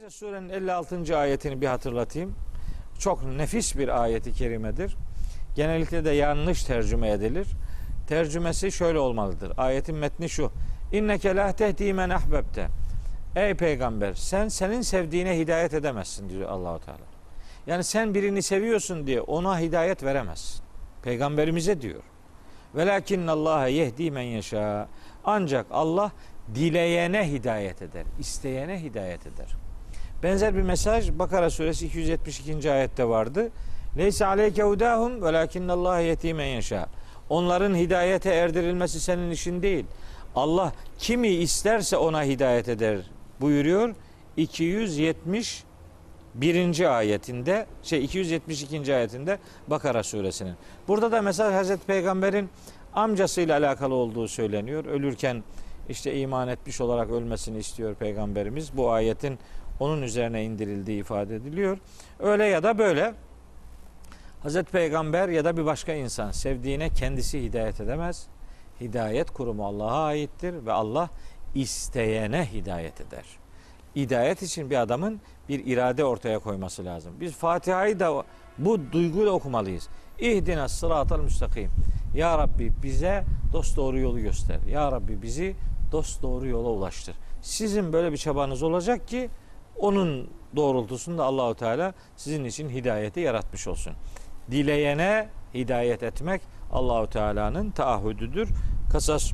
Sadece surenin 56. ayetini bir hatırlatayım. Çok nefis bir ayeti kerimedir. Genellikle de yanlış tercüme edilir. Tercümesi şöyle olmalıdır. Ayetin metni şu. İnneke la tehdi men ahbebte. Ey peygamber sen senin sevdiğine hidayet edemezsin diyor Allahu Teala. Yani sen birini seviyorsun diye ona hidayet veremezsin. Peygamberimize diyor. Velakin Allah yehdi men yeşâ. Ancak Allah dileyene hidayet eder, isteyene hidayet eder. Benzer bir mesaj Bakara suresi 272. ayette vardı. Leysa aleyke hudahum velakin Allah yehdi men yeşâ. Onların hidayete erdirilmesi senin işin değil. Allah kimi isterse ona hidayet eder buyuruyor. 270 birinci ayetinde şey 272. ayetinde Bakara suresinin. Burada da mesela Hazreti Peygamber'in amcasıyla alakalı olduğu söyleniyor. Ölürken işte iman etmiş olarak ölmesini istiyor Peygamberimiz. Bu ayetin onun üzerine indirildiği ifade ediliyor. Öyle ya da böyle Hazreti Peygamber ya da bir başka insan sevdiğine kendisi hidayet edemez. Hidayet kurumu Allah'a aittir ve Allah isteyene hidayet eder. Hidayet için bir adamın bir irade ortaya koyması lazım. Biz Fatiha'yı da bu duyguyla okumalıyız. İhdina sıratal müstakim. Ya Rabbi bize dost doğru yolu göster. Ya Rabbi bizi dost doğru yola ulaştır. Sizin böyle bir çabanız olacak ki onun doğrultusunda Allahu Teala sizin için hidayeti yaratmış olsun. Dileyene hidayet etmek Allahu Teala'nın taahhüdüdür. Kasas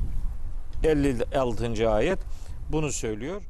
56. ayet bunu söylüyor.